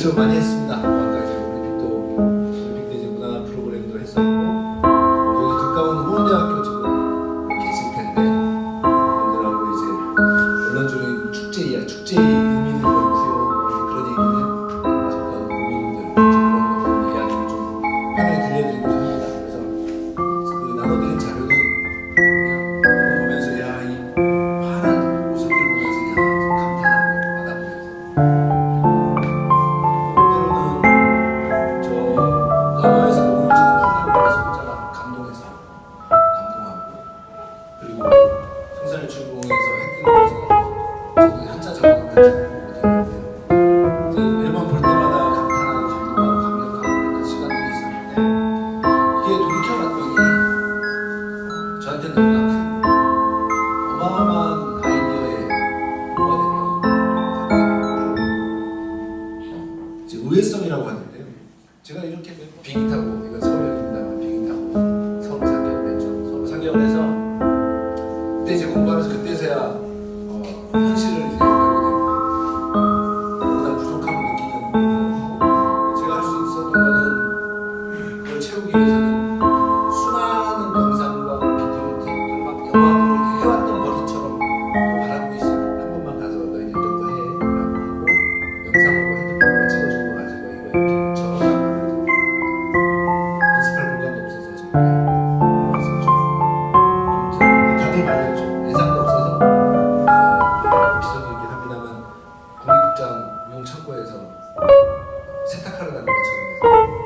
그렇죠 많이 했습니다. 아까 이제 때 이제 문화 프로그램도 했었고 여기 가까운 호원대학교 지금 계실 텐데 분들하고 이제 언론적인 축제 이야 축제의 의미를 부여하는 그런 얘기는 고민들 이제 그런 이야기를 좀 편하게 들려드리고 합니다. 앨범 볼 때마다 감탄하고 감동하고 감격하고 그런 시간들이 있었는데 이게 돌이켜봤더니 저한테 너무나 큰 어마어마한 아이디어의 뭐가 생각이 이제 의외성이라고 하는데요. 제가 이렇게 비행기 타고 이건 서울역입니다만 비행기 타고. 서울 상경을 해서 그때 이제 공부 위해서는 수많은 영상과 비디오 테이프들 막 영화들을 해왔던 버릇처럼 또 바라보기 시작 한 번만 가서 너 이제 이런 거 해. 라고 하고 영상하고 핸드폰으로 찍어준 거 가지고 이거 이렇게 용 창고에서 세탁하러 가는 것처럼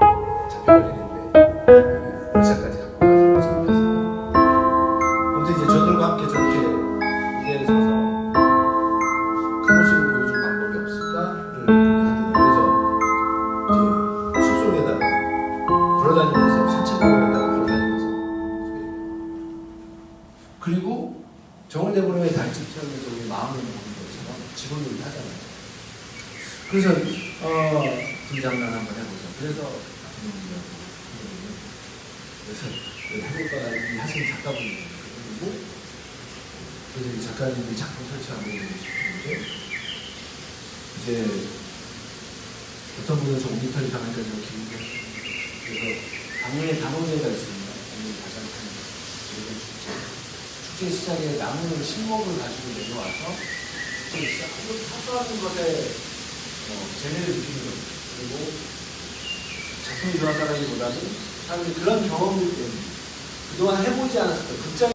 정을 내보내의 달집 시험에서 우리 마음을 먹는 것처럼 직원놀이 하잖아요. 그래서 어 분장난 한번 해보자. 그래서 그래서 해볼까 이 하시는 작가분이고 그래서 이 작가님이 작품 설치하고 모습인데 이제 어떤 분은 저 오미터리 강의까지 길게 그래서 당연히 단오제가 있습니다. 당연히 가장 큰 그리고 축제 시장에 나무를 신목을 가지고 내려와서 아주 사소한 것에 어, 재미를 느끼는 것 그리고 작품이 좋았다라기보다는 사람들이 그런 경험들 때문에 그동안 해보지 않았을 때 극장